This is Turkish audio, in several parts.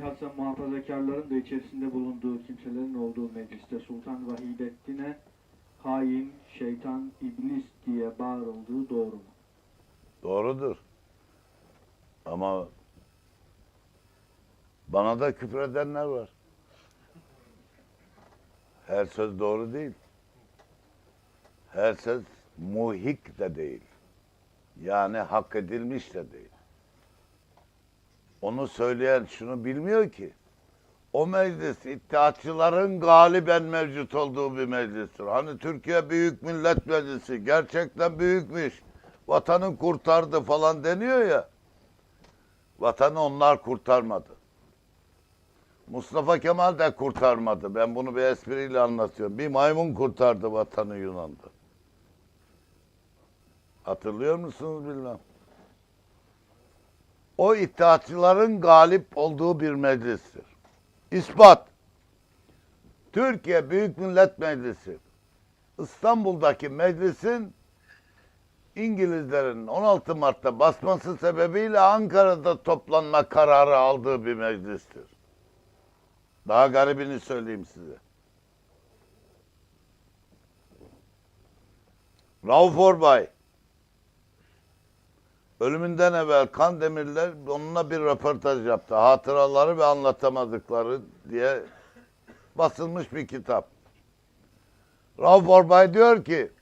bilhassa muhafazakarların da içerisinde bulunduğu kimselerin olduğu mecliste Sultan Vahidettin'e hain, şeytan, iblis diye bağırıldığı doğru mu? Doğrudur. Ama bana da küfredenler var. Her söz doğru değil. Her söz muhik de değil. Yani hak edilmiş de değil. Onu söyleyen şunu bilmiyor ki. O meclis iddiatçıların galiben mevcut olduğu bir meclistir. Hani Türkiye Büyük Millet Meclisi gerçekten büyükmüş. Vatanı kurtardı falan deniyor ya. Vatanı onlar kurtarmadı. Mustafa Kemal de kurtarmadı. Ben bunu bir espriyle anlatıyorum. Bir maymun kurtardı vatanı Yunan'da. Hatırlıyor musunuz bilmem. O iddiatçıların galip olduğu bir meclistir. İspat. Türkiye Büyük Millet Meclisi İstanbul'daki meclisin İngilizlerin 16 Mart'ta basması sebebiyle Ankara'da toplanma kararı aldığı bir meclistir. Daha garibini söyleyeyim size. Rauf Orbay ölümünden evvel Kandemirler onunla bir röportaj yaptı. Hatıraları ve anlatamadıkları diye basılmış bir kitap. Rauf Orbay diyor ki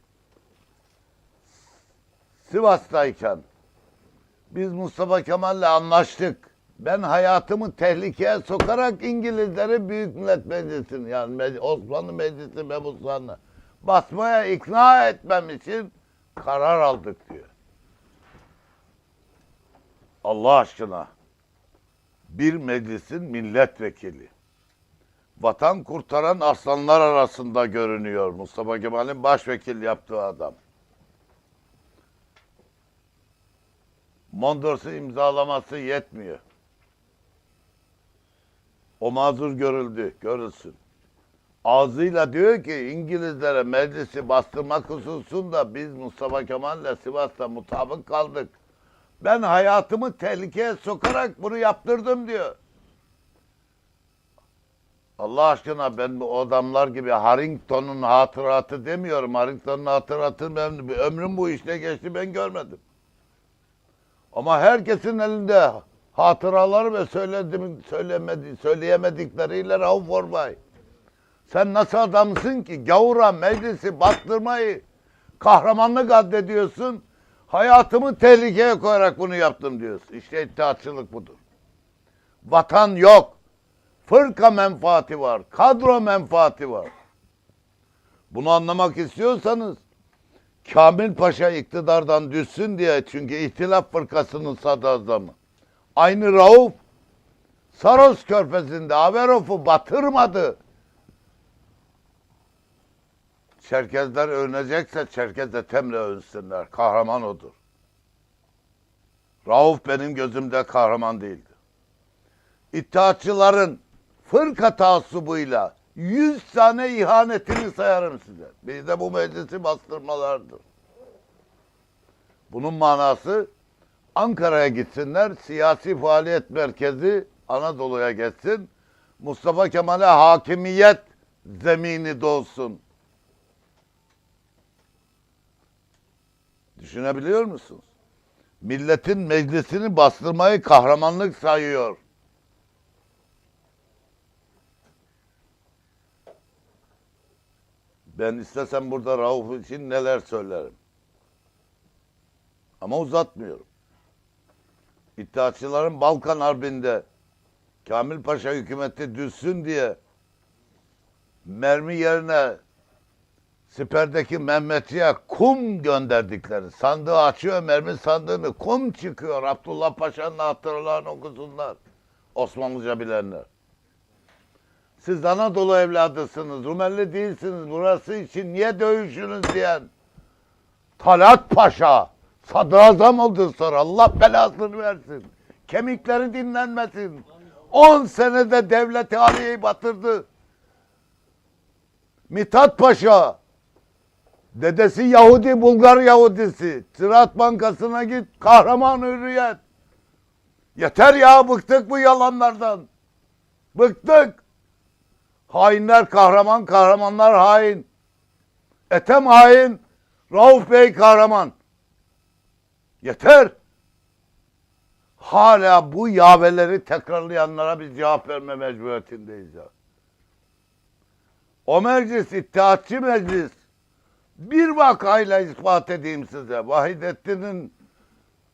Sivas'tayken biz Mustafa Kemal'le anlaştık. Ben hayatımı tehlikeye sokarak İngilizleri Büyük Millet Meclisi'ni yani Osmanlı Meclisi mebuslarını basmaya ikna etmem için karar aldık diyor. Allah aşkına bir meclisin milletvekili vatan kurtaran aslanlar arasında görünüyor Mustafa Kemal'in başvekil yaptığı adam. Mondos'u imzalaması yetmiyor. O mazur görüldü, görülsün. Ağzıyla diyor ki İngilizlere meclisi bastırmak hususunda biz Mustafa Kemal'le Sivas'ta mutabık kaldık. Ben hayatımı tehlikeye sokarak bunu yaptırdım diyor. Allah aşkına ben bu adamlar gibi Harrington'un hatıratı demiyorum. Harrington'un hatıratı ben, ömrüm bu işte geçti ben görmedim. Ama herkesin elinde hatıraları ve söyledim, söylemedi, söyleyemedikleriyle Rauf Orbay. Sen nasıl adamsın ki gavura meclisi bastırmayı kahramanlık addediyorsun. Hayatımı tehlikeye koyarak bunu yaptım diyorsun. İşte iddiatçılık budur. Vatan yok. Fırka menfaati var. Kadro menfaati var. Bunu anlamak istiyorsanız Kamil Paşa iktidardan düşsün diye çünkü ihtilaf fırkasının sadrazamı. Aynı Rauf Saros körfezinde Averov'u batırmadı. Çerkezler övünecekse Çerkez de temle övünsünler. Kahraman odur. Rauf benim gözümde kahraman değildi. İttihatçıların fırka taassubuyla yüz tane ihanetini sayarım size. Bir de bu meclisi bastırmalardır. Bunun manası Ankara'ya gitsinler, siyasi faaliyet merkezi Anadolu'ya geçsin. Mustafa Kemal'e hakimiyet zemini doğsun. Düşünebiliyor musunuz? Milletin meclisini bastırmayı kahramanlık sayıyor. Ben istesem burada Rauf için neler söylerim. Ama uzatmıyorum. İttihatçıların Balkan Harbi'nde Kamil Paşa hükümeti düşsün diye mermi yerine siperdeki Mehmetçi'ye kum gönderdikleri. Sandığı açıyor mermi sandığını kum çıkıyor. Abdullah Paşa'nın hatıralarını okusunlar. Osmanlıca bilenler. Siz Anadolu evladısınız, Rumeli değilsiniz. Burası için niye dövüşünüz diyen Talat Paşa sadrazam oldu sonra Allah belasını versin. Kemikleri dinlenmesin. 10 senede devleti Aliye'yi batırdı. Mithat Paşa dedesi Yahudi, Bulgar Yahudisi. Ziraat Bankası'na git, kahraman hürriyet. Yeter ya bıktık bu yalanlardan. Bıktık. Hainler kahraman, kahramanlar hain. Ethem hain, Rauf Bey kahraman. Yeter. Hala bu yaveleri tekrarlayanlara bir cevap verme mecburiyetindeyiz ya. O meclis, İttihatçı Meclis, bir vakayla ispat edeyim size. Vahidettin'in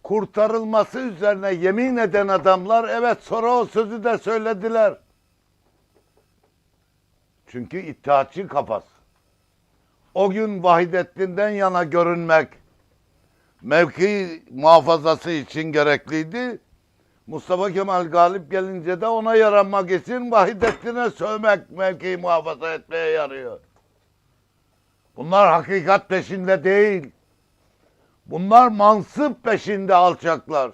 kurtarılması üzerine yemin eden adamlar evet sonra o sözü de söylediler. Çünkü İttihatçı kafası. O gün Vahidettin'den yana görünmek mevki muhafazası için gerekliydi. Mustafa Kemal galip gelince de ona yaranmak için Vahidettin'e sövmek mevkiyi muhafaza etmeye yarıyor. Bunlar hakikat peşinde değil. Bunlar mansıp peşinde alçaklar.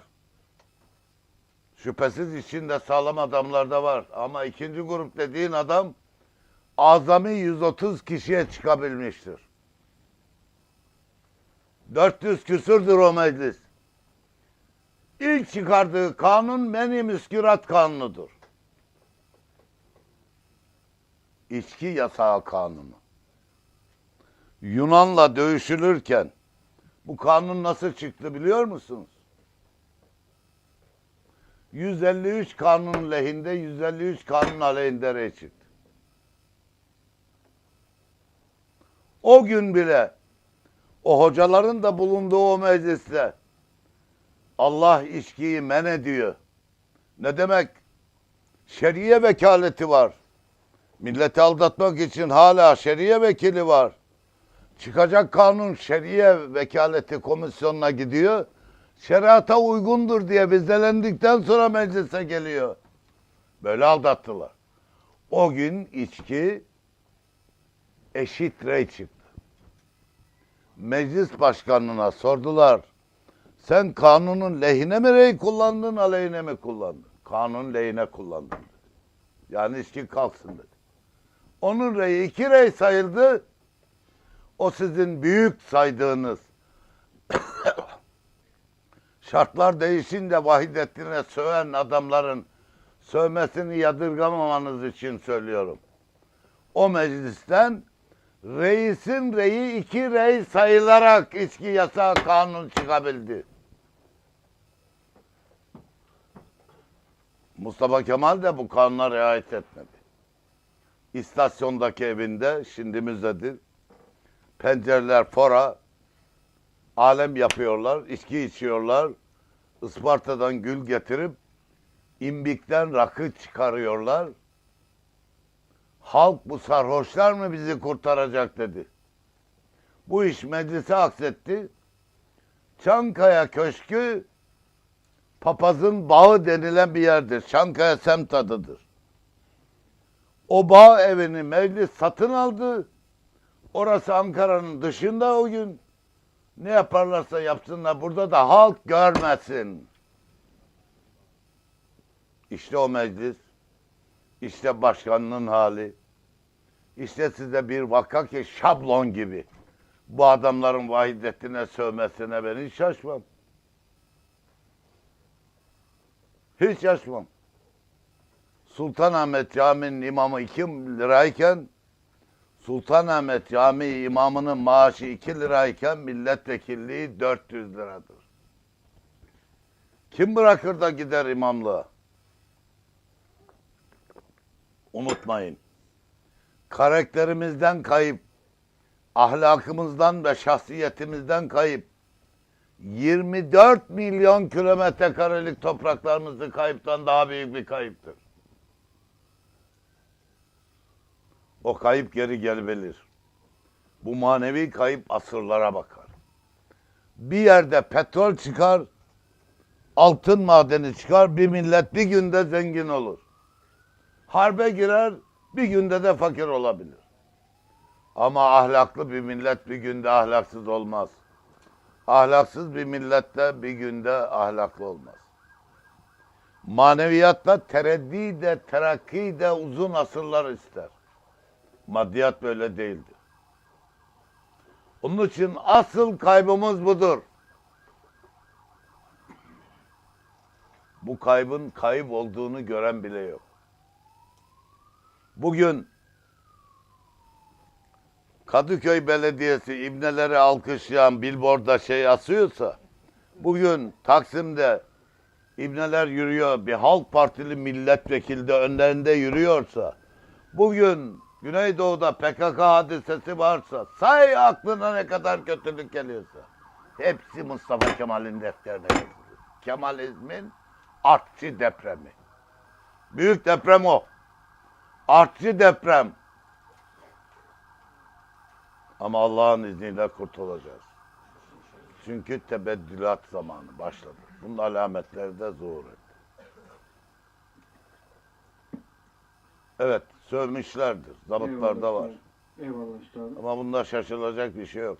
Şüphesiz içinde sağlam adamlar da var. Ama ikinci grup dediğin adam azami 130 kişiye çıkabilmiştir. 400 küsürdür o meclis. İlk çıkardığı kanun meni müskürat kanunudur. İçki yasağı kanunu. Yunan'la dövüşülürken bu kanun nasıl çıktı biliyor musunuz? 153 kanun lehinde, 153 kanun aleyhinde rey çıktı. O gün bile o hocaların da bulunduğu o mecliste Allah içkiyi men ediyor. Ne demek? Şeriye vekaleti var. Milleti aldatmak için hala şeriye vekili var. Çıkacak kanun şeriye vekaleti komisyonuna gidiyor. Şeriata uygundur diye vizelendikten sonra meclise geliyor. Böyle aldattılar. O gün içki eşit rey çıktı. Meclis başkanına sordular. Sen kanunun lehine mi rey kullandın, aleyhine mi kullandın? Kanun lehine kullandın dedi. Yani içki kalksın dedi. Onun reyi iki rey sayıldı. O sizin büyük saydığınız şartlar değişince Vahidettin'e söven adamların sövmesini yadırgamamanız için söylüyorum. O meclisten reisin reyi iki rey sayılarak içki yasağı kanun çıkabildi. Mustafa Kemal de bu kanuna riayet etmedi. İstasyondaki evinde, şimdi müzedir, pencereler fora, alem yapıyorlar, içki içiyorlar, Isparta'dan gül getirip imbikten rakı çıkarıyorlar. Halk bu sarhoşlar mı bizi kurtaracak dedi. Bu iş meclise aksetti. Çankaya Köşkü papazın bağı denilen bir yerdir. Çankaya semt adıdır. O bağ evini meclis satın aldı. Orası Ankara'nın dışında o gün. Ne yaparlarsa yapsınlar burada da halk görmesin. İşte o meclis. İşte başkanının hali. İşte size bir vaka ki şablon gibi. Bu adamların vahidetine sövmesine ben hiç şaşmam. Hiç şaşmam. Sultanahmet Camii'nin imamı 2 lirayken Sultanahmet Camii imamının maaşı 2 lirayken milletvekilliği 400 liradır. Kim bırakır da gider imamlığa? Unutmayın. Karakterimizden kayıp, ahlakımızdan ve şahsiyetimizden kayıp 24 milyon kilometre karelik topraklarımızı kayıptan daha büyük bir kayıptır. O kayıp geri gelebilir. Bu manevi kayıp asırlara bakar. Bir yerde petrol çıkar, altın madeni çıkar, bir millet bir günde zengin olur. Harbe girer, bir günde de fakir olabilir. Ama ahlaklı bir millet bir günde ahlaksız olmaz. Ahlaksız bir millet de bir günde ahlaklı olmaz. Maneviyatta tereddi de terakki de uzun asırlar ister. Maddiyat böyle değildir. Onun için asıl kaybımız budur. Bu kaybın kayıp olduğunu gören bile yok. Bugün Kadıköy Belediyesi ibneleri alkışlayan billboardda şey asıyorsa bugün Taksim'de ibneler yürüyor bir Halk Partili milletvekili de önlerinde yürüyorsa bugün Güneydoğu'da PKK hadisesi varsa say aklına ne kadar kötülük geliyorsa hepsi Mustafa Kemal'in defterine yazılıyor. Kemalizmin artçı depremi. Büyük deprem o. Artçı deprem. Ama Allah'ın izniyle kurtulacağız. Çünkü tebeddülat zamanı başladı. Bunun alametleri de zuhur etti. Evet, sövmüşlerdir. Zabıtlarda Eyvallah var. üstadım. Eyvallah üstadım. Ama bunda şaşılacak bir şey yok.